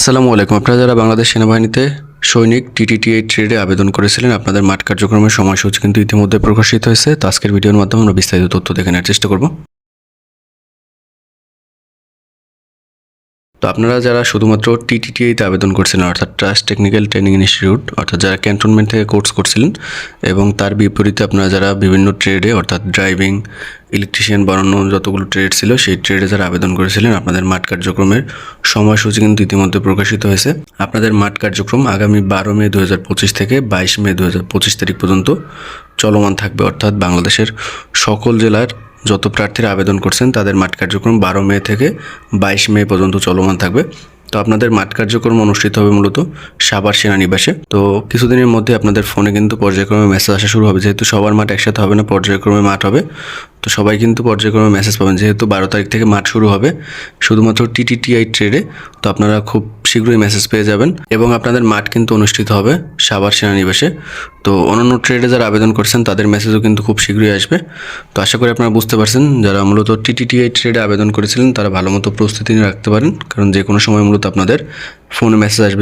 আসসালামু আলাইকুম। আপনারা যারা বাংলাদেশ সেনাবাহিনীতে সৈনিক টিটিটি এই ট্রেডে আবেদন করেছিলেন, আপনাদের মাঠ কার্যক্রমের সময়সূচি কিন্তু ইতিমধ্যে প্রকাশিত হয়েছে। তো আজকের ভিডিওর মাধ্যমে আমরা বিস্তারিত তথ্য দেখে নেওয়ার চেষ্টা করব। তো আপনারা যারা শুধুমাত্র টিটিটিআইতে আবেদন করছিলেন, অর্থাৎ ট্রাস্ট টেকনিক্যাল ট্রেনিং ইনস্টিটিউট অর্থাৎ যারা ক্যান্টনমেন্ট থেকে কোর্স করছিলেন এবং তার বিপরীতে আপনারা যারা বিভিন্ন ট্রেডে অর্থাৎ ড্রাইভিং ইলেকট্রিশিয়ান বানানো যতগুলো ট্রেড ছিল, সেই ট্রেডে যারা আবেদন করেছিলেন, আপনাদের মাঠ কার্যক্রমের সময়সূচি কিন্তু ইতিমধ্যে প্রকাশিত হয়েছে। আপনাদের মাঠ কার্যক্রম আগামী বারো মে দু হাজার পঁচিশ থেকে বাইশ মে দু হাজার পঁচিশ তারিখ পর্যন্ত চলমান থাকবে, অর্থাৎ বাংলাদেশের সকল জেলার যত প্রার্থীরা আবেদন করছেন, তাদের মাঠ কার্যক্রম বারো মে থেকে বাইশ মে পর্যন্ত চলমান থাকবে। তো আপনাদের মাঠ কার্যক্রম অনুষ্ঠিত হবে মূলত সাভার সেনানিবাসে। তো কিছুদিনের মধ্যে আপনাদের ফোনে কিন্তু পর্যায়ক্রমে মেসেজ আসা শুরু হবে। যেহেতু সবার মাঠ একসাথে হবে না, পর্যায়ক্রমে মাঠ হবে। তো সবাই কিন্তু পর্যায়ক্রমে মেসেজ পাবেন। যেহেতু বারো তারিখ থেকে মাঠ শুরু হবে, শুধুমাত্র টিটিটিআই ট্রেডে। তো আপনারা খুব শীঘ্রই মেসেজ পেয়ে যাবেন এবং আপনাদের মাঠ কিন্তু অনুষ্ঠিত হবে সাবার সেনানিবাসে। তো অন্যান্য ট্রেডে যারা আবেদন করছেন, তাদের মেসেজও কিন্তু খুব শীঘ্রই আসবে। তো আশা করি আপনারা বুঝতে পারছেন, যারা মূলত টিটিটিআই ট্রেডে আবেদন করেছিলেন, তারা ভালো মতো প্রস্তুতি নিয়ে রাখতে পারেন, কারণ যে কোনো সময় মূলত আপনাদের ফোনে মেসেজ আসবে।